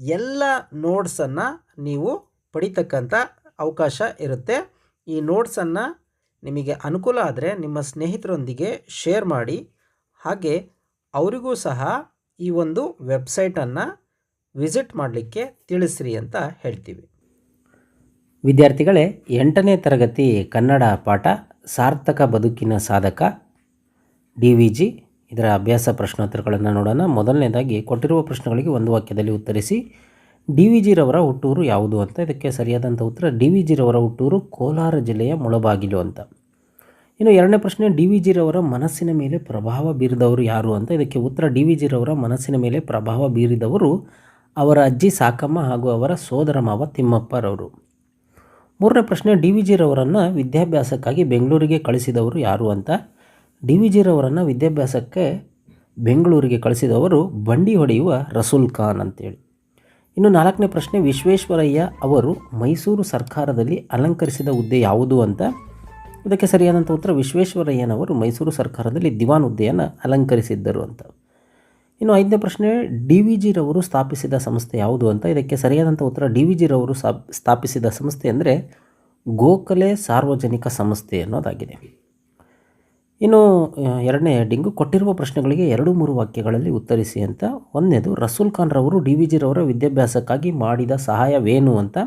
ಎಲ್ಲ ನೋಟ್ಸನ್ನು ನೀವು ಪಡಿತಕ್ಕಂಥ ಅವಕಾಶ ಇರುತ್ತೆ. ಈ ನೋಟ್ಸನ್ನು ನಿಮಗೆ ಅನುಕೂಲ ಆದರೆ ನಿಮ್ಮ ಸ್ನೇಹಿತರೊಂದಿಗೆ ಶೇರ್ ಮಾಡಿ. ಹಾಗೆ ಅವರಿಗೂ ಸಹ ಈ ಒಂದು ವೆಬ್ಸೈಟನ್ನು ವಿಸಿಟ್ ಮಾಡಲಿಕ್ಕೆ ತಿಳಿಸ್ರಿ ಅಂತ ಹೇಳ್ತೀವಿ. ವಿದ್ಯಾರ್ಥಿಗಳೇ, ಎಂಟನೇ ತರಗತಿ ಕನ್ನಡ ಪಾಠ ಸಾರ್ಥಕ ಬದುಕಿನ ಸಾಧಕ ಡಿ ವಿ ಜಿ ಇದರ ಅಭ್ಯಾಸ ಪ್ರಶ್ನೋತ್ತರಗಳನ್ನು ನೋಡೋಣ. ಮೊದಲನೇದಾಗಿ, ಕೊಟ್ಟಿರುವ ಪ್ರಶ್ನೆಗಳಿಗೆ ಒಂದು ವಾಕ್ಯದಲ್ಲಿ ಉತ್ತರಿಸಿ, ಡಿ ವಿ ಜಿರವರ ಹುಟ್ಟೂರು ಯಾವುದು ಅಂತ. ಇದಕ್ಕೆ ಸರಿಯಾದಂಥ ಉತ್ತರ, ಡಿ ವಿ ಜಿರವರ ಹುಟ್ಟೂರು ಕೋಲಾರ ಜಿಲ್ಲೆಯ ಮುಳಬಾಗಿಲು ಅಂತ. ಇನ್ನು ಎರಡನೇ ಪ್ರಶ್ನೆ, ಡಿ ವಿ ಜಿರವರ ಮನಸ್ಸಿನ ಮೇಲೆ ಪ್ರಭಾವ ಬೀರಿದವರು ಯಾರು ಅಂತ. ಇದಕ್ಕೆ ಉತ್ತರ, ಡಿ ವಿ ಜಿರವರ ಮನಸ್ಸಿನ ಮೇಲೆ ಪ್ರಭಾವ ಬೀರಿದವರು ಅವರ ಅಜ್ಜಿ ಸಾಕಮ್ಮ ಹಾಗೂ ಅವರ ಸೋದರ ಮಾವ ತಿಮ್ಮಪ್ಪರವರು. ಮೂರನೇ ಪ್ರಶ್ನೆ, ಡಿ ವಿ ಜಿರವರನ್ನು ವಿದ್ಯಾಭ್ಯಾಸಕ್ಕಾಗಿ ಬೆಂಗಳೂರಿಗೆ ಕಳಿಸಿದವರು ಯಾರು ಅಂತ. ಡಿ ವಿ ಜಿರವರನ್ನು ವಿದ್ಯಾಭ್ಯಾಸಕ್ಕೆ ಬೆಂಗಳೂರಿಗೆ ಕಳಿಸಿದವರು ಬಂಡಿ ಹೊಡೆಯುವ ರಸೂಲ್ ಖಾನ್ ಅಂತೇಳಿ. ಇನ್ನು ನಾಲ್ಕನೇ ಪ್ರಶ್ನೆ, ವಿಶ್ವೇಶ್ವರಯ್ಯ ಅವರು ಮೈಸೂರು ಸರ್ಕಾರದಲ್ಲಿ ಅಲಂಕರಿಸಿದ ಹುದ್ದೆ ಯಾವುದು ಅಂತ? ಇದಕ್ಕೆ ಸರಿಯಾದಂಥ ಉತ್ತರ, ವಿಶ್ವೇಶ್ವರಯ್ಯನವರು ಮೈಸೂರು ಸರ್ಕಾರದಲ್ಲಿ ದಿವಾನ್ ಹುದ್ದೆಯನ್ನು ಅಲಂಕರಿಸಿದ್ದರು ಅಂತ. ಇನ್ನು ಐದನೇ ಪ್ರಶ್ನೆ, ಡಿ ವಿ ಜಿರವರು ಸ್ಥಾಪಿಸಿದ ಸಂಸ್ಥೆ ಯಾವುದು ಅಂತ? ಇದಕ್ಕೆ ಸರಿಯಾದಂಥ ಉತ್ತರ, ಡಿ ವಿ ಜಿರವರು ಸ್ಥಾಪಿಸಿದ ಸಂಸ್ಥೆ ಅಂದರೆ ಗೋಖಲೆ ಸಾರ್ವಜನಿಕ ಸಂಸ್ಥೆ ಅನ್ನೋದಾಗಿದೆ. ಇನ್ನು ಎರಡನೇ ಹೆಡ್ಡಿಂಗು ಕೊಟ್ಟಿರುವ ಪ್ರಶ್ನೆಗಳಿಗೆ ಎರಡು ಮೂರು ವಾಕ್ಯಗಳಲ್ಲಿ ಉತ್ತರಿಸಿ ಅಂತ. ಒಂದನೇದು, ರಸೂಲ್ ಖಾನ್ ರವರು ಡಿ ವಿ ಜಿರವರ ವಿದ್ಯಾಭ್ಯಾಸಕ್ಕಾಗಿ ಮಾಡಿದ ಸಹಾಯವೇನು ಅಂತ.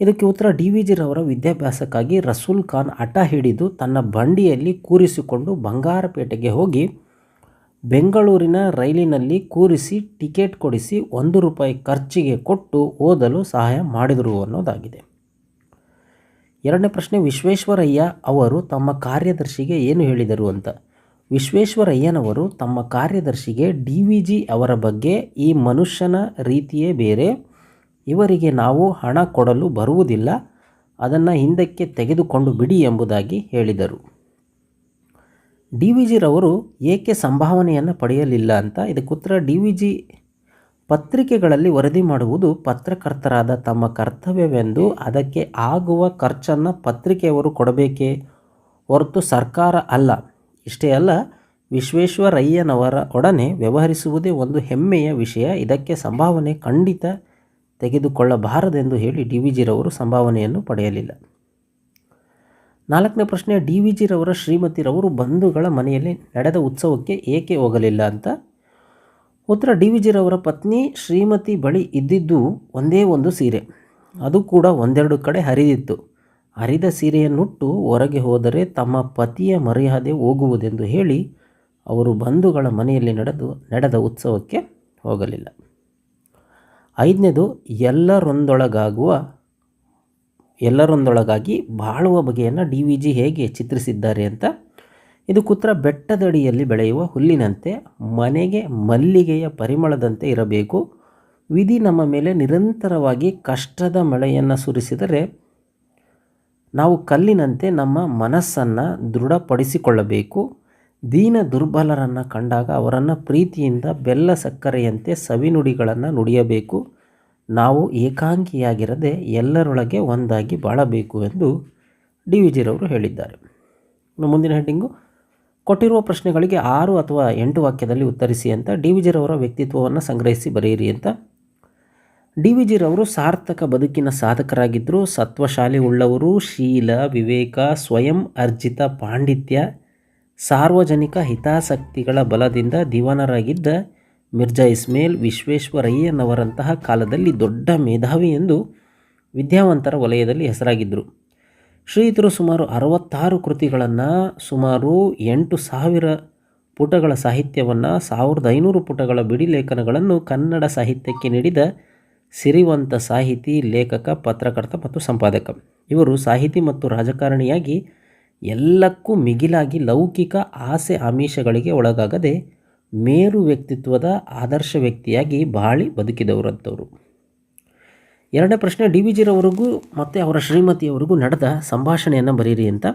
ಇದಕ್ಕೆ ಉತ್ತರ, ಡಿ ವಿ ಜಿರವರ ವಿದ್ಯಾಭ್ಯಾಸಕ್ಕಾಗಿ ರಸೂಲ್ ಖಾನ್ ಹಠ ಹಿಡಿದು ತನ್ನ ಬಂಡಿಯಲ್ಲಿ ಕೂರಿಸಿಕೊಂಡು ಬಂಗಾರಪೇಟೆಗೆ ಹೋಗಿ ಬೆಂಗಳೂರಿನ ರೈಲಿನಲ್ಲಿ ಕೂರಿಸಿ ಟಿಕೆಟ್ ಕೊಡಿಸಿ ಒಂದು ರೂಪಾಯಿ ಖರ್ಚಿಗೆ ಕೊಟ್ಟು ಓದಲು ಸಹಾಯ ಮಾಡಿದರು ಅನ್ನೋದಾಗಿದೆ. ಎರಡನೇ ಪ್ರಶ್ನೆ, ವಿಶ್ವೇಶ್ವರಯ್ಯ ಅವರು ತಮ್ಮ ಕಾರ್ಯದರ್ಶಿಗೆ ಏನು ಹೇಳಿದರು ಅಂತ. ವಿಶ್ವೇಶ್ವರಯ್ಯನವರು ತಮ್ಮ ಕಾರ್ಯದರ್ಶಿಗೆ ಡಿ ವಿ ಜಿ ಅವರ ಬಗ್ಗೆ ಈ ಮನುಷ್ಯನ ರೀತಿಯೇ ಬೇರೆ. ಇವರಿಗೆ ನಾವು ಹಣ ಕೊಡಲು ಬರುವುದಿಲ್ಲ. ಅದನ್ನು ಹಿಂದಕ್ಕೆ ತೆಗೆದುಕೊಂಡು ಬಿಡಿ ಎಂಬುದಾಗಿ ಹೇಳಿದರು. ಡಿ ವಿ ಜಿರವರು ಏಕೆ ಸಂಭಾವನೆಯನ್ನು ಪಡೆಯಲಿಲ್ಲ ಅಂತ, ಇದಕ್ಕೆ ಉತ್ತರ ಡಿ ವಿ ಜಿ ಪತ್ರಿಕೆಗಳಲ್ಲಿ ವರದಿ ಮಾಡುವುದು ಪತ್ರಕರ್ತರಾದ ತಮ್ಮ ಕರ್ತವ್ಯವೆಂದು ಅದಕ್ಕೆ ಆಗುವ ಖರ್ಚನ್ನು ಪತ್ರಿಕೆಯವರು ಕೊಡಬೇಕೇ ಹೊರತು ಸರ್ಕಾರ ಅಲ್ಲ. ಇಷ್ಟೇ ಅಲ್ಲ, ವಿಶ್ವೇಶ್ವರಯ್ಯನವರ ಒಡನೆ ವ್ಯವಹರಿಸುವುದೇ ಒಂದು ಹೆಮ್ಮೆಯ ವಿಷಯ. ಇದಕ್ಕೆ ಸಂಭಾವನೆ ಖಂಡಿತ ತೆಗೆದುಕೊಳ್ಳಬಾರದೆಂದು ಹೇಳಿ ಡಿ ವಿ ಜಿರವರು ಸಂಭಾವನೆಯನ್ನು ಪಡೆಯಲಿಲ್ಲ. ನಾಲ್ಕನೇ ಪ್ರಶ್ನೆ, ಡಿ ವಿ ಜಿರವರ ಶ್ರೀಮತಿರವರು ಬಂಧುಗಳ ಮನೆಯಲ್ಲಿ ನಡೆದ ಉತ್ಸವಕ್ಕೆ ಏಕೆ ಹೋಗಲಿಲ್ಲ ಅಂತ? ಉತ್ತರ ಡಿ ವಿ ಜಿರವರ ಪತ್ನಿ ಶ್ರೀಮತಿ ಬಳಿ ಇದ್ದಿದ್ದು ಒಂದೇ ಒಂದು ಸೀರೆ. ಅದು ಕೂಡ ಒಂದೆರಡು ಕಡೆ ಹರಿದಿತ್ತು. ಹರಿದ ಸೀರೆಯನ್ನುಟ್ಟು ಹೊರಗೆ ಹೋದರೆ ತಮ್ಮ ಪತಿಯ ಮರ್ಯಾದೆ ಹೋಗುವುದೆಂದು ಹೇಳಿ ಅವರು ಬಂಧುಗಳ ಮನೆಯಲ್ಲಿ ನಡೆದು, ನಡೆದ ಉತ್ಸವಕ್ಕೆ ಹೋಗಲಿಲ್ಲ. ಐದನೇದು, ಎಲ್ಲರೊಂದೊಳಗಾಗುವ, ಎಲ್ಲರೊಂದೊಳಗಾಗಿ ಬಾಳುವ ಬಗೆಯನ್ನು ಡಿ ವಿ ಜಿ ಹೇಗೆ ಚಿತ್ರಿಸಿದ್ದಾರೆ ಅಂತ ಇದು ಕುತ್ರ ಬೆಟ್ಟದಡಿಯಲ್ಲಿ ಬೆಳೆಯುವ ಹುಲ್ಲಿನಂತೆ ಮನೆಗೆ ಮಲ್ಲಿಗೆಯ ಪರಿಮಳದಂತೆ ಇರಬೇಕು. ವಿಧಿ ನಮ್ಮ ಮೇಲೆ ನಿರಂತರವಾಗಿ ಕಷ್ಟದ ಮಳೆಯನ್ನು ಸುರಿಸಿದರೆ ನಾವು ಕಲ್ಲಿನಂತೆ ನಮ್ಮ ಮನಸ್ಸನ್ನು ದೃಢಪಡಿಸಿಕೊಳ್ಳಬೇಕು. ದೀನ ದುರ್ಬಲರನ್ನು ಕಂಡಾಗ ಅವರನ್ನು ಪ್ರೀತಿಯಿಂದ ಬೆಲ್ಲ ಸಕ್ಕರೆಯಂತೆ ಸವಿನುಡಿಗಳನ್ನು ನುಡಿಯಬೇಕು. ನಾವು ಏಕಾಂಗಿಯಾಗಿರದೆ ಎಲ್ಲರೊಳಗೆ ಒಂದಾಗಿ ಬಾಳಬೇಕು ಎಂದು ಡಿ ವಿ ಜಿರವರು ಹೇಳಿದ್ದಾರೆ. ಮುಂದಿನ ಹೆಡ್ಡಿಂಗು ಕೊಟ್ಟಿರುವ ಪ್ರಶ್ನೆಗಳಿಗೆ ಆರು ಅಥವಾ ಎಂಟು ವಾಕ್ಯದಲ್ಲಿ ಉತ್ತರಿಸಿ ಅಂತ ಡಿ ವಿ ಜಿರವರ ವ್ಯಕ್ತಿತ್ವವನ್ನು ಸಂಗ್ರಹಿಸಿ ಬರೆಯಿರಿ ಅಂತ. ಡಿ ವಿ ಜಿರವರು ಸಾರ್ಥಕ ಬದುಕಿನ ಸಾಧಕರಾಗಿದ್ದರು ಸತ್ವಶಾಲಿ ಉಳ್ಳವರು ಶೀಲ, ವಿವೇಕ, ಸ್ವಯಂ, ಅರ್ಜಿತ, ಪಾಂಡಿತ್ಯ, ಸಾರ್ವಜನಿಕ ಹಿತಾಸಕ್ತಿಗಳ ಬಲದಿಂದ ದಿವಾನರಾಗಿದ್ದ ಮಿರ್ಜಾ ಇಸ್ಮೇಲ್ ವಿಶ್ವೇಶ್ವರಯ್ಯನವರಂತಹ ಕಾಲದಲ್ಲಿ ದೊಡ್ಡ ಮೇಧಾವಿ ಎಂದು ವಿದ್ಯಾವಂತರ ವಲಯದಲ್ಲಿ ಹೆಸರಾಗಿದ್ದರು ಶ್ರೀಯುತರು ಸುಮಾರು ಅರವತ್ತಾರು ಕೃತಿಗಳನ್ನು ಸುಮಾರು ಎಂಟು ಸಾವಿರ ಪುಟಗಳ ಸಾಹಿತ್ಯವನ್ನು, ಸಾವಿರದ ಐನೂರು ಪುಟಗಳ ಬಿಡಿ ಲೇಖನಗಳನ್ನು ಕನ್ನಡ ಸಾಹಿತ್ಯಕ್ಕೆ ನೀಡಿದ ಸಿರಿವಂತ ಸಾಹಿತಿ, ಲೇಖಕ, ಪತ್ರಕರ್ತ ಮತ್ತು ಸಂಪಾದಕ. ಇವರು ಸಾಹಿತಿ ಮತ್ತು ರಾಜಕಾರಣಿಯಾಗಿ ಎಲ್ಲಕ್ಕೂ ಮಿಗಿಲಾಗಿ ಲೌಕಿಕ ಆಸೆ ಆಮಿಷಗಳಿಗೆ ಒಳಗಾಗದೆ ಮೇರು ವ್ಯಕ್ತಿತ್ವದ ಆದರ್ಶ ವ್ಯಕ್ತಿಯಾಗಿ ಬಾಳಿ ಬದುಕಿದವರಂಥವರು ಎರಡನೇ ಪ್ರಶ್ನೆ, ಡಿ ವಿ ಜಿರವರೆಗೂ ಮತ್ತು ಅವರ ಶ್ರೀಮತಿಯವರೆಗೂ ನಡೆದ ಸಂಭಾಷಣೆಯನ್ನು ಬರೀರಿ ಅಂತ.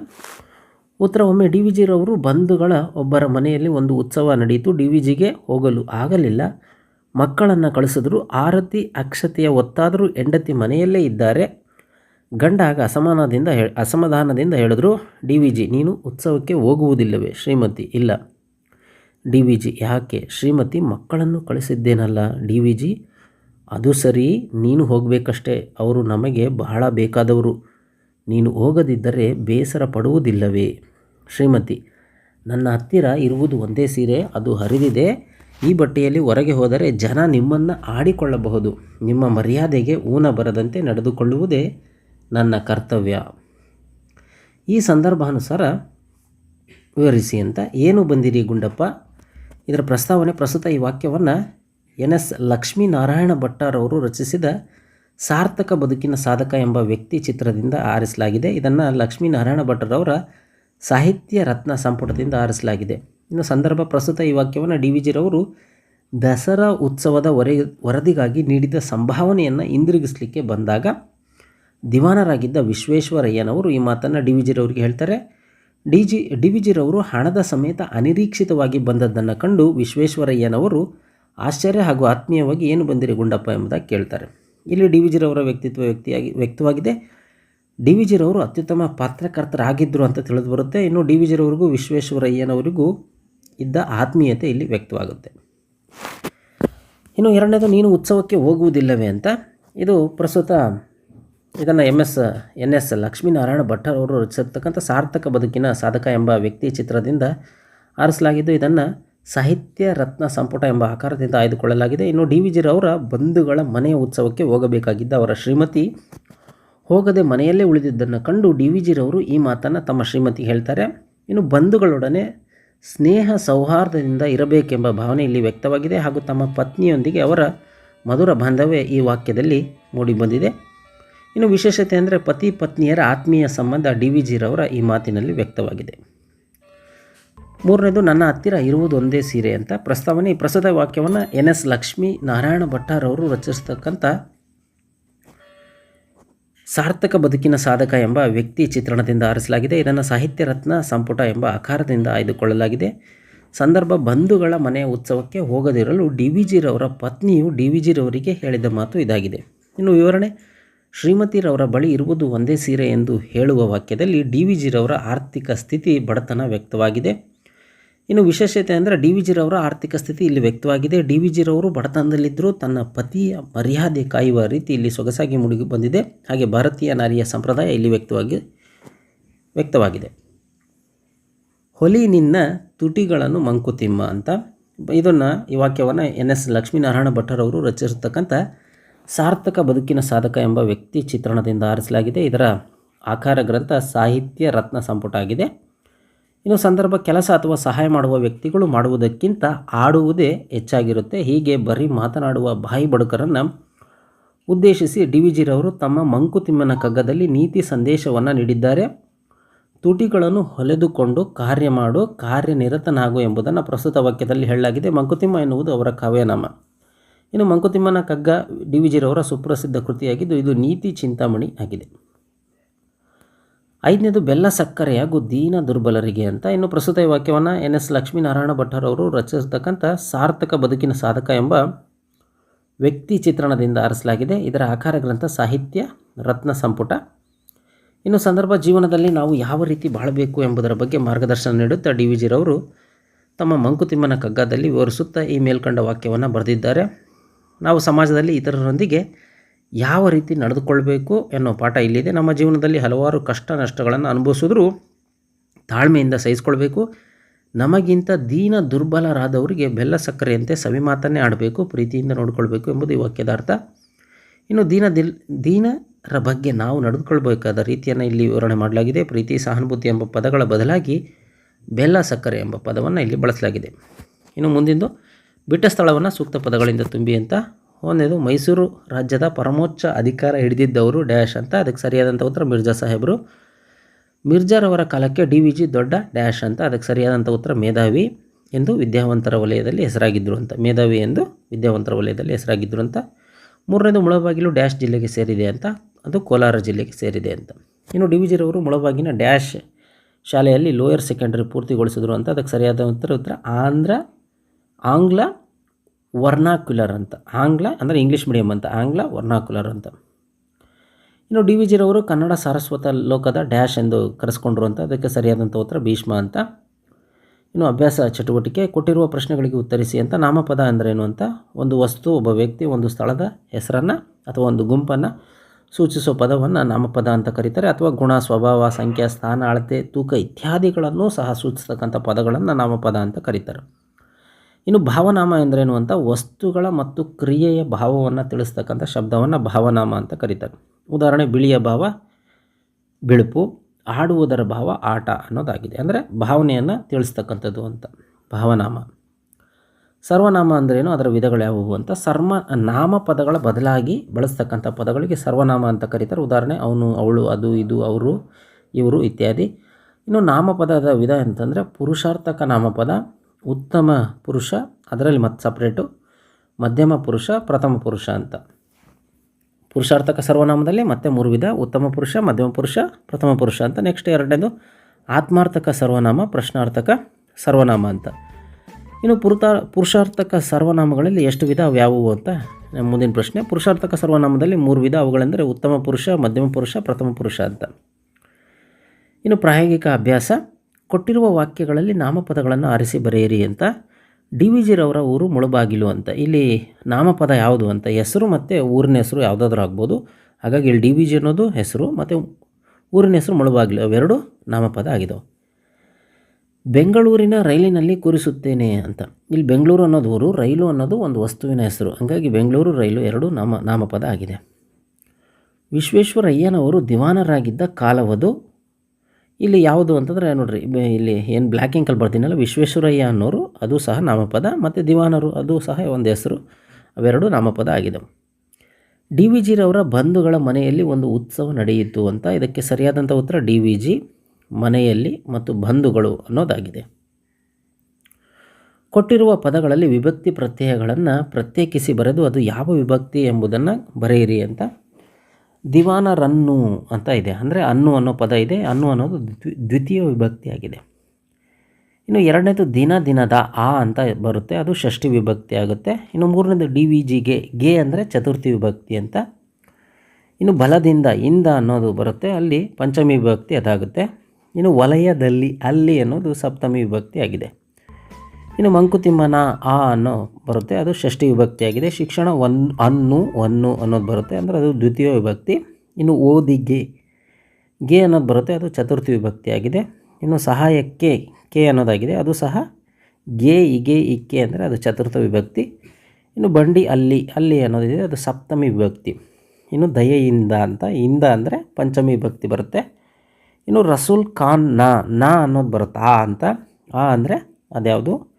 ಉತ್ತರ, ಒಮ್ಮೆ ಡಿ ವಿ ಜಿರವರು ಬಂಧುಗಳ ಒಬ್ಬರ ಮನೆಯಲ್ಲಿ ಒಂದು ಉತ್ಸವ ನಡೆಯಿತು. ಡಿ ವಿ ಜಿಗೆ ಹೋಗಲು ಆಗಲಿಲ್ಲ. ಮಕ್ಕಳನ್ನು ಕಳಿಸಿದ್ರು. ಆರತಿ, ಅಕ್ಷತೆಯ ಒತ್ತಾದರೂ ಹೆಂಡತಿ ಮನೆಯಲ್ಲೇ ಇದ್ದಾರೆ. ಗಂಡ ಆಗ ಅಸಮಾನದಿಂದ ಹೇ, ಅಸಮಾಧಾನದಿಂದ ಹೇಳಿದ್ರು, ಡಿ ವಿ ಜಿ, ನೀನು ಉತ್ಸವಕ್ಕೆ ಹೋಗುವುದಿಲ್ಲವೇ? ಶ್ರೀಮತಿ, ಇಲ್ಲ. ಡಿ ವಿ ಜಿ, ಯಾಕೆ? ಶ್ರೀಮತಿ, ಮಕ್ಕಳನ್ನು ಕಳಿಸಿದ್ದೇನಲ್ಲ? ಡಿ ವಿ ಜಿ ಅದು ಸರಿ, ನೀನು ಹೋಗಬೇಕಷ್ಟೇ. ಅವರು ನಮಗೆ ಬಹಳ ಬೇಕಾದವರು. ನೀನು ಹೋಗದಿದ್ದರೆ ಬೇಸರ ಪಡುವುದಿಲ್ಲವೇ? ಶ್ರೀಮತಿ, ನನ್ನ ಹತ್ತಿರ ಇರುವುದು ಒಂದೇ ಸೀರೆ, ಅದು ಹರಿದಿದೆ. ಈ ಬಟ್ಟೆಯಲ್ಲಿ ಹೊರಗೆ ಹೋದರೆ ಜನ ನಿಮ್ಮನ್ನು ಆಡಿಕೊಳ್ಳಬಹುದು. ನಿಮ್ಮ ಮರ್ಯಾದೆಗೆ ಊನ ಬರದಂತೆ ನಡೆದುಕೊಳ್ಳುವುದೇ ನನ್ನ ಕರ್ತವ್ಯ. ಈ ಸಂದರ್ಭಾನುಸಾರ ವಿವರಿಸಿ ಅಂತ. ಏನು ಬಂದಿರಿ ಗುಂಡಪ್ಪ? ಇದರ ಪ್ರಸ್ತಾವನೆ ಪ್ರಸ್ತುತ ಈ ವಾಕ್ಯವನ್ನು ಎನ್ ಎಸ್ ಲಕ್ಷ್ಮೀನಾರಾಯಣ ಭಟ್ಟರವರು ರಚಿಸಿದ ಸಾರ್ಥಕ ಬದುಕಿನ ಸಾಧಕ ಎಂಬ ವ್ಯಕ್ತಿ ಚಿತ್ರದಿಂದ ಆರಿಸಲಾಗಿದೆ. ಇದನ್ನು ಲಕ್ಷ್ಮೀನಾರಾಯಣ ಭಟ್ಟರವರ ಸಾಹಿತ್ಯ ರತ್ನ ಸಂಪುಟದಿಂದ ಆರಿಸಲಾಗಿದೆ. ಇನ್ನು ಸಂದರ್ಭ ಪ್ರಸ್ತುತ ಈ ವಾಕ್ಯವನ್ನು ಡಿ ವಿ ಜಿರವರು ದಸರಾ ಉತ್ಸವದ ವರೆ, ವರದಿಗಾಗಿ ನೀಡಿದ ಸಂಭಾವನೆಯನ್ನು ಹಿಂದಿರುಗಿಸಲಿಕ್ಕೆ ಬಂದಾಗ ದಿವಾನರಾಗಿದ್ದ ವಿಶ್ವೇಶ್ವರಯ್ಯನವರು ಈ ಮಾತನ್ನು ಡಿ ವಿ ಜಿರವರಿಗೆ ಹೇಳ್ತಾರೆ. ಡಿ ಜಿ, ಡಿ ವಿ ಜಿರವರು ಹಣದ ಸಮೇತ ಅನಿರೀಕ್ಷಿತವಾಗಿ ಬಂದದ್ದನ್ನು ಕಂಡು ವಿಶ್ವೇಶ್ವರಯ್ಯನವರು ಆಶ್ಚರ್ಯ ಹಾಗೂ ಆತ್ಮೀಯವಾಗಿ ಏನು ಬಂದಿರಿ ಗುಂಡಪ್ಪ ಎಂಬುದಾಗಿ ಕೇಳ್ತಾರೆ. ಇಲ್ಲಿ ಡಿ ವಿ ಜಿರವರ ವ್ಯಕ್ತಿತ್ವ ವ್ಯಕ್ತಿಯಾಗಿ ವ್ಯಕ್ತವಾಗಿದೆ. ಡಿ ವಿ ಜಿರವರು ಅತ್ಯುತ್ತಮ ಪಾತ್ರಕರ್ತರಾಗಿದ್ದರು ಅಂತ ತಿಳಿದು ಬರುತ್ತೆ. ಇನ್ನು ಡಿ ವಿ ಜಿರವರಿಗೂ ವಿಶ್ವೇಶ್ವರಯ್ಯನವರಿಗೂ ಇದ್ದ ಆತ್ಮೀಯತೆ ಇಲ್ಲಿ ವ್ಯಕ್ತವಾಗುತ್ತೆ. ಇನ್ನು ಎರಡನೇದು, ನೀನು ಉತ್ಸವಕ್ಕೆ ಹೋಗುವುದಿಲ್ಲವೇ ಅಂತ. ಇದು ಪ್ರಸ್ತುತ ಇದನ್ನು M S, N S Lakshminarayana Bhattar ಅವರು ರಚಿಸಿರ್ತಕ್ಕಂಥ ಸಾರ್ಥಕ ಬದುಕಿನ ಸಾಧಕ ಎಂಬ ವ್ಯಕ್ತಿ ಚಿತ್ರದಿಂದ ಆರಿಸಲಾಗಿದ್ದು, ಇದನ್ನು ಸಾಹಿತ್ಯ ರತ್ನ ಸಂಪುಟ ಎಂಬ ಆಕಾರದಿಂದ ಆಯ್ದುಕೊಳ್ಳಲಾಗಿದೆ. ಇನ್ನು ಡಿ ವಿ ಜಿರವರ ಬಂಧುಗಳ ಮನೆಯ ಉತ್ಸವಕ್ಕೆ ಹೋಗಬೇಕಾಗಿದ್ದ ಅವರ ಶ್ರೀಮತಿ ಹೋಗದೆ ಮನೆಯಲ್ಲೇ ಉಳಿದಿದ್ದನ್ನು ಕಂಡು ಡಿ ವಿ ಜಿರವರು ಈ ಮಾತನ್ನು ತಮ್ಮ ಶ್ರೀಮತಿಗೆ ಹೇಳ್ತಾರೆ. ಇನ್ನು ಬಂಧುಗಳೊಡನೆ ಸ್ನೇಹ ಸೌಹಾರ್ದದಿಂದ ಇರಬೇಕೆಂಬ ಭಾವನೆ ಇಲ್ಲಿ ವ್ಯಕ್ತವಾಗಿದೆ ಹಾಗೂ ತಮ್ಮ ಪತ್ನಿಯೊಂದಿಗೆ ಅವರ ಮಧುರ ಬಾಂಧವ್ಯ ಈ ವಾಕ್ಯದಲ್ಲಿ ಮೂಡಿಬಂದಿದೆ ಇನ್ನು ವಿಶೇಷತೆ ಅಂದರೆ ಪತಿ ಪತ್ನಿಯರ ಆತ್ಮೀಯ ಸಂಬಂಧ ಡಿ ವಿ ಜಿರವರ ಈ ಮಾತಿನಲ್ಲಿ ವ್ಯಕ್ತವಾಗಿದೆ. ಮೂರನೇದು, ನನ್ನ ಹತ್ತಿರ ಇರುವುದು ಒಂದೇ ಸೀರೆ ಅಂತ ಪ್ರಸ್ತಾವನೆ. ಈ ಪ್ರಸ್ತುತ ವಾಕ್ಯವನ್ನು ಎನ್ ಎಸ್ ಲಕ್ಷ್ಮೀ ನಾರಾಯಣ ಭಟ್ಟರವರು ರಚಿಸ್ತಕ್ಕಂಥ ಸಾರ್ಥಕ ಬದುಕಿನ ಸಾಧಕ ಎಂಬ ವ್ಯಕ್ತಿ ಚಿತ್ರಣದಿಂದ ಆರಿಸಲಾಗಿದೆ. ಇದನ್ನು ಸಾಹಿತ್ಯ ರತ್ನ ಸಂಪುಟ ಎಂಬ ಆಕಾರದಿಂದ ಆಯ್ದುಕೊಳ್ಳಲಾಗಿದೆ. ಸಂದರ್ಭ ಬಂಧುಗಳ ಮನೆಯ ಉತ್ಸವಕ್ಕೆ ಹೋಗದಿರಲು ಡಿ ವಿ ಜಿರವರ ಪತ್ನಿಯು ಡಿ ವಿ ಜಿರವರಿಗೆ ಹೇಳಿದ ಮಾತು ಇದಾಗಿದೆ. ಇನ್ನು ವಿವರಣೆ ಶ್ರೀಮತಿರವರ ಬಳಿ ಇರುವುದು ಒಂದೇ ಸೀರೆ ಎಂದು ಹೇಳುವ ವಾಕ್ಯದಲ್ಲಿ ಡಿ ವಿ ಜಿರವರ ಆರ್ಥಿಕ ಸ್ಥಿತಿ ಬಡತನ ವ್ಯಕ್ತವಾಗಿದೆ. ಇನ್ನು ವಿಶೇಷತೆ ಅಂದರೆ ಡಿ ವಿ ಜಿರವರ ಆರ್ಥಿಕ ಸ್ಥಿತಿ ಇಲ್ಲಿ ವ್ಯಕ್ತವಾಗಿದೆ. ಡಿ ವಿ ಜಿರವರು ಬಡತನದಲ್ಲಿದ್ದರೂ ತನ್ನ ಪತಿಯ ಮರ್ಯಾದೆ ಕಾಯುವ ರೀತಿ ಇಲ್ಲಿ ಸೊಗಸಾಗಿ ಮುಡುಗಿ ಬಂದಿದೆ. ಹಾಗೆ ಭಾರತೀಯ ನಾರಿಯ ಸಂಪ್ರದಾಯ ಇಲ್ಲಿ ವ್ಯಕ್ತವಾಗಿ, ವ್ಯಕ್ತವಾಗಿದೆ. ಹೊಲಿ ನಿನ್ನ ತುಟಿಗಳನ್ನು ಮಂಕುತಿಮ್ಮ ಅಂತ. ಇದನ್ನು ಈ ವಾಕ್ಯವನ್ನು ಎನ್ ಎಸ್ ಲಕ್ಷ್ಮೀನಾರಾಯಣ ಭಟ್ಟರವರು ರಚಿಸಿರ್ತಕ್ಕಂಥ ಸಾರ್ಥಕ ಬದುಕಿನ ಸಾಧಕ ಎಂಬ ವ್ಯಕ್ತಿ ಚಿತ್ರಣದಿಂದ ಆರಿಸಲಾಗಿದೆ. ಇದರ ಆಕಾರ ಗ್ರಂಥ ಸಾಹಿತ್ಯ ರತ್ನ ಸಂಪುಟ ಆಗಿದೆ. ಇನ್ನು ಸಂದರ್ಭ ಕೆಲಸ ಅಥವಾ ಸಹಾಯ ಮಾಡುವ ವ್ಯಕ್ತಿಗಳು ಮಾಡುವುದಕ್ಕಿಂತ ಆಡುವುದೇ ಹೆಚ್ಚಾಗಿರುತ್ತೆ. ಹೀಗೆ ಬರೀ ಮಾತನಾಡುವ ಬಾಯಿ ಬಡುಕರನ್ನು ಉದ್ದೇಶಿಸಿ ಡಿ ವಿ ಜಿರವರು ತಮ್ಮ ಮಂಕುತಿಮ್ಮನ ಕಗ್ಗದಲ್ಲಿ ನೀತಿ ಸಂದೇಶವನ್ನು ನೀಡಿದ್ದಾರೆ. ತುಟಿಗಳನ್ನು ಹೊಲೆದುಕೊಂಡು ಕಾರ್ಯ ಮಾಡು ಕಾರ್ಯನಿರತನಾಗು ಎಂಬುದನ್ನು ಪ್ರಸ್ತುತ ವಾಕ್ಯದಲ್ಲಿ ಹೇಳಲಾಗಿದೆ. ಮಂಕುತಿಮ್ಮ ಎನ್ನುವುದು ಅವರ ಕಾವ್ಯನಾಮ. ಇನ್ನು ಮಂಕುತಿಮ್ಮನ ಕಗ್ಗ ಡಿ ವಿ ಜಿರವರ ಸುಪ್ರಸಿದ್ಧ ಕೃತಿಯಾಗಿದ್ದು ಇದು ನೀತಿ ಚಿಂತಾಮಣಿ ಆಗಿದೆ. ಐದನೇದು ಬೆಲ್ಲ ಸಕ್ಕರೆ ಹಾಗೂ ದೀನ ದುರ್ಬಲರಿಗೆ ಅಂತ. ಇನ್ನು ಪ್ರಸ್ತುತ ಈ ವಾಕ್ಯವನ್ನು ಎನ್ ಎಸ್ ಲಕ್ಷ್ಮೀನಾರಾಯಣ ಭಟ್ಟರವರು ರಚಿಸತಕ್ಕಂಥ ಸಾರ್ಥಕ ಬದುಕಿನ ಸಾಧಕ ಎಂಬ ವ್ಯಕ್ತಿ ಚಿತ್ರಣದಿಂದ ಆರಿಸಲಾಗಿದೆ. ಇದರ ಆಕಾರ ಗ್ರಂಥ ಸಾಹಿತ್ಯ ರತ್ನ ಸಂಪುಟ. ಇನ್ನು ಸಂದರ್ಭ ಜೀವನದಲ್ಲಿ ನಾವು ಯಾವ ರೀತಿ ಬಾಳಬೇಕು ಎಂಬುದರ ಬಗ್ಗೆ ಮಾರ್ಗದರ್ಶನ ನೀಡುತ್ತಾ ಡಿ ವಿ ಜಿರವರು ತಮ್ಮ ಮಂಕುತಿಮ್ಮನ ಕಗ್ಗದಲ್ಲಿ ವಿವರಿಸುತ್ತಾ ಈ ಮೇಲ್ಕಂಡ ವಾಕ್ಯವನ್ನು ಬರೆದಿದ್ದಾರೆ. ನಾವು ಸಮಾಜದಲ್ಲಿ ಇತರರೊಂದಿಗೆ ಯಾವ ರೀತಿ ನಡೆದುಕೊಳ್ಬೇಕು ಎನ್ನೋ ಪಾಠ ಇಲ್ಲಿದೆ. ನಮ್ಮ ಜೀವನದಲ್ಲಿ ಹಲವಾರು ಕಷ್ಟ ನಷ್ಟಗಳನ್ನು ಅನುಭವಿಸಿದ್ರೂ ತಾಳ್ಮೆಯಿಂದ ಸಹಿಸ್ಕೊಳ್ಬೇಕು. ನಮಗಿಂತ ದೀನ ದುರ್ಬಲರಾದವರಿಗೆ ಬೆಲ್ಲ ಸಕ್ಕರೆಯಂತೆ ಸವಿ ಮಾತನ್ನೇ ಆಡಬೇಕು, ಪ್ರೀತಿಯಿಂದ ನೋಡಿಕೊಳ್ಬೇಕು ಎಂಬುದು ಈ ವಾಕ್ಯದ ಅರ್ಥ ಇನ್ನು ದೀನ ದಿಲ್, ದೀನರ ಬಗ್ಗೆ ನಾವು ನಡೆದುಕೊಳ್ಬೇಕಾದ ರೀತಿಯನ್ನು ಇಲ್ಲಿ ವಿವರಣೆ ಮಾಡಲಾಗಿದೆ. ಪ್ರೀತಿ, ಸಹಾನುಭೂತಿ ಎಂಬ ಪದಗಳ ಬದಲಾಗಿ ಬೆಲ್ಲ ಸಕ್ಕರೆ ಎಂಬ ಪದವನ್ನು ಇಲ್ಲಿ ಬಳಸಲಾಗಿದೆ. ಇನ್ನು ಮುಂದಿಂದು ಬಿಟ್ಟ ಸ್ಥಳವನ್ನು ಸೂಕ್ತ ಪದಗಳಿಂದ ತುಂಬಿ ಅಂತ ಒಂದೇದು, ಮೈಸೂರು ರಾಜ್ಯದ ಪರಮೋಚ್ಚ ಅಧಿಕಾರ ಹಿಡಿದಿದ್ದವರು ಡ್ಯಾಶ್ ಅಂತ. ಅದಕ್ಕೆ ಸರಿಯಾದಂಥ ಉತ್ತರ ಮಿರ್ಜಾ ಸಾಹೇಬರು. ಮಿರ್ಜಾರವರ ಕಾಲಕ್ಕೆ ಡಿ ವಿ ಜಿ ದೊಡ್ಡ ಡ್ಯಾಶ್ ಅಂತ. ಅದಕ್ಕೆ ಸರಿಯಾದಂಥ ಉತ್ತರ ಮೇಧಾವಿ ಎಂದು ವಿದ್ಯಾವಂತರ ವಲಯದಲ್ಲಿ ಹೆಸರಾಗಿದ್ದರು ಅಂತ. ಮೇಧಾವಿ ಎಂದು ವಿದ್ಯಾವಂತರ ವಲಯದಲ್ಲಿ ಹೆಸರಾಗಿದ್ದರು ಅಂತ. ಮೂರನೇದು, ಮುಳಬಾಗಿಲು ಡ್ಯಾಶ್ ಜಿಲ್ಲೆಗೆ ಸೇರಿದೆ ಅಂತ. ಅದು ಕೋಲಾರ ಜಿಲ್ಲೆಗೆ ಸೇರಿದೆ ಅಂತ. ಇನ್ನು ಡಿ ವಿ ಜಿರವರು ಮುಳಬಾಗಿನ ಡ್ಯಾಶ್ ಶಾಲೆಯಲ್ಲಿ ಲೋಯರ್ ಸೆಕೆಂಡರಿ ಪೂರ್ತಿಗೊಳಿಸಿದ್ರು ಅಂತ. ಅದಕ್ಕೆ ಸರಿಯಾದ ಉತ್ತರ ಉತ್ತರ ಆಂಧ್ರ, ಆಂಗ್ಲ ವರ್ನಾಕ್ಯುಲರ್ ಅಂತ. ಆಂಗ್ಲ ಅಂದರೆ ಇಂಗ್ಲೀಷ್ ಮೀಡಿಯಂ ಅಂತ. ಆಂಗ್ಲ ವರ್ನಾಕ್ಯುಲರ್ ಅಂತ. ಇನ್ನು ಡಿ ವಿ ಜಿರವರು ಕನ್ನಡ ಸಾರಸ್ವತ ಲೋಕದ ಡ್ಯಾಶ್ ಎಂದು ಕರೆಸ್ಕೊಂಡ್ರು ಅಂತ. ಅದಕ್ಕೆ ಸರಿಯಾದಂಥ ಉತ್ತರ ಭೀಷ್ಮ ಅಂತ. ಇನ್ನು ಅಭ್ಯಾಸ ಚಟುವಟಿಕೆ, ಕೊಟ್ಟಿರುವ ಪ್ರಶ್ನೆಗಳಿಗೆ ಉತ್ತರಿಸಿ ಅಂತ. ನಾಮಪದ ಅಂದ್ರೇನು ಅಂತ? ಒಂದು ವಸ್ತು, ಒಬ್ಬ ವ್ಯಕ್ತಿ, ಒಂದು ಸ್ಥಳದ ಹೆಸರನ್ನು ಅಥವಾ ಒಂದು ಗುಂಪನ್ನು ಸೂಚಿಸೋ ಪದವನ್ನು ನಾಮಪದ ಅಂತ ಕರೀತಾರೆ. ಅಥವಾ ಗುಣ, ಸ್ವಭಾವ, ಸಂಖ್ಯಾ, ಸ್ಥಾನ, ಅಳತೆ, ತೂಕ ಇತ್ಯಾದಿಗಳನ್ನು ಸಹ ಸೂಚಿಸ್ತಕ್ಕಂಥ ಪದಗಳನ್ನು ನಾಮಪದ ಅಂತ ಕರೀತಾರೆ. ಇನ್ನು ಭಾವನಾಮ ಎಂದರೇನು ಅಂತ ವಸ್ತುಗಳ ಮತ್ತು ಕ್ರಿಯೆಯ ಭಾವವನ್ನು ತಿಳಿಸ್ತಕ್ಕಂಥ ಶಬ್ದವನ್ನು ಭಾವನಾಮ ಅಂತ ಕರೀತಾರೆ. ಉದಾಹರಣೆ ಬಿಳಿಯ ಭಾವ, ಬಿಳುಪು, ಆಡುವುದರ ಭಾವ ಆಟ ಅನ್ನೋದಾಗಿದೆ. ಅಂದರೆ ಭಾವನೆಯನ್ನು ತಿಳಿಸ್ತಕ್ಕಂಥದ್ದು ಅಂತ, ಭಾವನಾಮ. ಸರ್ವನಾಮ ಅಂದ್ರೇನು, ಅದರ ವಿಧಗಳು ಯಾವುವು ಅಂತ ಸರ್ವ ನಾಮಪದಗಳ ಬದಲಾಗಿ ಬಳಸ್ತಕ್ಕಂಥ ಪದಗಳಿಗೆ ಸರ್ವನಾಮ ಅಂತ ಕರೀತಾರೆ. ಉದಾಹರಣೆ, ಅವನು, ಅವಳು, ಅದು, ಇದು, ಅವರು, ಇವರು ಇತ್ಯಾದಿ. ಇನ್ನು ನಾಮಪದದ ವಿಧ ಅಂತಂದರೆ ಪುರುಷಾರ್ಥಕ ನಾಮಪದ ಉತ್ತಮ ಪುರುಷ, ಅದರಲ್ಲಿ ಮತ್ತು ಸಪ್ರೇಟು ಮಧ್ಯಮ ಪುರುಷ, ಪ್ರಥಮ ಪುರುಷ ಅಂತ. ಪುರುಷಾರ್ಥಕ ಸರ್ವನಾಮದಲ್ಲಿ ಮತ್ತೆ ಮೂರು ವಿಧ, ಉತ್ತಮ ಪುರುಷ, ಮಧ್ಯಮ ಪುರುಷ, ಪ್ರಥಮ ಪುರುಷ ಅಂತ. ನೆಕ್ಸ್ಟ್ ಎರಡನೇದು, ಆತ್ಮಾರ್ಥಕ ಸರ್ವನಾಮ, ಪ್ರಶ್ನಾರ್ಥಕ ಸರ್ವನಾಮ ಅಂತ. ಇನ್ನು ಪುರುತ, ಪುರುಷಾರ್ಥಕ ಸರ್ವನಾಮಗಳಲ್ಲಿ ಎಷ್ಟು ವಿಧ ಯಾವುವು ಅಂತ? ಮುಂದಿನ ಪ್ರಶ್ನೆ, ಪುರುಷಾರ್ಥಕ ಸರ್ವನಾಮದಲ್ಲಿ ಮೂರು ವಿಧ ಅವುಗಳೆಂದರೆ ಉತ್ತಮ ಪುರುಷ, ಮಧ್ಯಮ ಪುರುಷ, ಪ್ರಥಮ ಪುರುಷ ಅಂತ. ಇನ್ನು ಪ್ರಾಯೋಗಿಕ ಅಭ್ಯಾಸ ಕೊಟ್ಟಿರುವ ವಾಕ್ಯಗಳಲ್ಲಿ ನಾಮಪದಗಳನ್ನು ಆರಿಸಿ ಬರೆಯಿರಿ ಅಂತ ಡಿ ವಿ ಜಿರವರ ಊರು ಮುಳುಬಾಗಿಲು ಅಂತ. ಇಲ್ಲಿ ನಾಮಪದ ಯಾವುದು ಅಂತ. ಹೆಸರು ಮತ್ತು ಊರಿನ ಹೆಸರು ಯಾವುದಾದ್ರೂ ಆಗ್ಬೋದು. ಹಾಗಾಗಿ ಇಲ್ಲಿ ಡಿ ವಿ ಜಿ ಅನ್ನೋದು ಹೆಸರು ಮತ್ತು ಊರಿನ ಹೆಸರು ಮುಳುಬಾಗಿಲು ಅವೆರಡು ನಾಮಪದ ಆಗಿದೆ ಬೆಂಗಳೂರಿನ ರೈಲಿನಲ್ಲಿ ಕೂರಿಸುತ್ತೇನೆ ಅಂತ. ಇಲ್ಲಿ ಬೆಂಗಳೂರು ಅನ್ನೋದು ಊರು, ರೈಲು ಅನ್ನೋದು ಒಂದು ವಸ್ತುವಿನ ಹೆಸರು. ಹಾಗಾಗಿ ಬೆಂಗಳೂರು, ರೈಲು ಎರಡು ನಾಮ, ನಾಮಪದ ಆಗಿದೆ. ವಿಶ್ವೇಶ್ವರಯ್ಯನವರು ದಿವಾನರಾಗಿದ್ದ ಕಾಲವದು ಇಲ್ಲಿ ಯಾವುದು ಅಂತಂದರೆ ನೋಡಿರಿ ಇಲ್ಲಿ ಏನು ಬ್ಲ್ಯಾಕ್ ಇಂಕಲ್ಲಿ ಬರ್ತೀನಲ್ಲ ವಿಶ್ವೇಶ್ವರಯ್ಯ ಅನ್ನೋರು, ಅದು ಸಹ ನಾಮಪದ, ಮತ್ತು ದಿವಾನರು, ಅದು ಸಹ ಒಂದು ಹೆಸರು, ಅವೆರಡು ನಾಮಪದ ಆಗಿದೆ. ಡಿ ವಿ ಜಿರವರ ಬಂಧುಗಳ ಮನೆಯಲ್ಲಿ ಒಂದು ಉತ್ಸವ ನಡೆಯಿತು ಅಂತ ಇದಕ್ಕೆ ಸರಿಯಾದಂಥ ಉತ್ತರ ಡಿ ವಿ ಜಿ ಮನೆಯಲ್ಲಿ ಮತ್ತು ಬಂಧುಗಳು ಅನ್ನೋದಾಗಿದೆ. ಕೊಟ್ಟಿರುವ ಪದಗಳಲ್ಲಿ ವಿಭಕ್ತಿ ಪ್ರತ್ಯಯಗಳನ್ನು ಪ್ರತ್ಯೇಕಿಸಿ ಬರೆದು ಅದು ಯಾವ ವಿಭಕ್ತಿ ಎಂಬುದನ್ನು ಬರೆಯಿರಿ ಅಂತ ದಿವಾನರನ್ನು ಅಂತ ಇದೆ. ಅಂದರೆ ಅನ್ನು ಅನ್ನೋ ಪದ ಇದೆ. ಅನ್ನು ಅನ್ನೋದು ದ್ವಿ- ದ್ವಿತೀಯ ವಿಭಕ್ತಿಯಾಗಿದೆ. ಇನ್ನು ಎರಡನೇದು ದಿನ ದಿನದ ಆ ಅಂತ ಬರುತ್ತೆ. ಅದು ಷಷ್ಠಿ ವಿಭಕ್ತಿ ಆಗುತ್ತೆ. ಇನ್ನು ಮೂರನೇದು ಡಿ ವಿ ಜಿಗೆ ಗೆ ಅಂದರೆ ಚತುರ್ಥಿ ವಿಭಕ್ತಿ ಅಂತ. ಇನ್ನು ಬಲದಿಂದ ಇಂದ ಅನ್ನೋದು ಬರುತ್ತೆ. ಅಲ್ಲಿ ಪಂಚಮಿ ವಿಭಕ್ತಿ ಅದಾಗುತ್ತೆ. ಇನ್ನು ವಲಯದಲ್ಲಿ ಅಲ್ಲಿ ಅನ್ನೋದು ಸಪ್ತಮಿ ವಿಭಕ್ತಿ ಆಗಿದೆ ಇನ್ನು ಮಂಕುತಿಮ್ಮನ ಆ ಅನ್ನೋ ಬರುತ್ತೆ. ಅದು ಷಷ್ಠಿ ವಿಭಕ್ತಿ ಆಗಿದೆ ಶಿಕ್ಷಣ ಒನ್, ಅನ್ನು, ಒನ್ನು ಅನ್ನೋದು ಬರುತ್ತೆ. ಅಂದರೆ ಅದು ದ್ವಿತೀಯ ವಿಭಕ್ತಿ. ಇನ್ನು ಓದಿಗೆ, ಗೆ ಅನ್ನೋದು ಬರುತ್ತೆ. ಅದು ಚತುರ್ಥಿ ವಿಭಕ್ತಿ ಆಗಿದೆ ಇನ್ನು ಸಹಾಯಕ್ಕೆ, ಕೆ ಅನ್ನೋದಾಗಿದೆ. ಅದು ಸಹ ಗೆ, ಇಗೆ, ಇಕ್ಕೆ ಅಂದರೆ ಅದು ಚತುರ್ಥ ವಿಭಕ್ತಿ. ಇನ್ನು ಬಂಡಿ, ಅಲ್ಲಿ ಅಲ್ಲಿ ಅನ್ನೋದಿದೆ. ಅದು ಸಪ್ತಮಿ ವಿಭಕ್ತಿ. ಇನ್ನು ದಯೆಯಿಂದ ಅಂತ. ಇಂದ ಅಂದರೆ ಪಂಚಮಿ ವಿಭಕ್ತಿ ಬರುತ್ತೆ. ಇನ್ನು ರಸೂಲ್ ಖಾನ್ ನಾ ನಾ ಅನ್ನೋದು ಬರುತ್ತೆ ಆ ಅಂತ. ಆ ಅಂದರೆ ಅದ್ಯಾವುದು?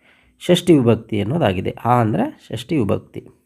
ಷಷ್ಠಿ ವಿಭಕ್ತಿ ಅನ್ನೋದಾಗಿದೆ ಆ ಅಂದರೆ ಷಷ್ಠಿ ವಿಭಕ್ತಿ.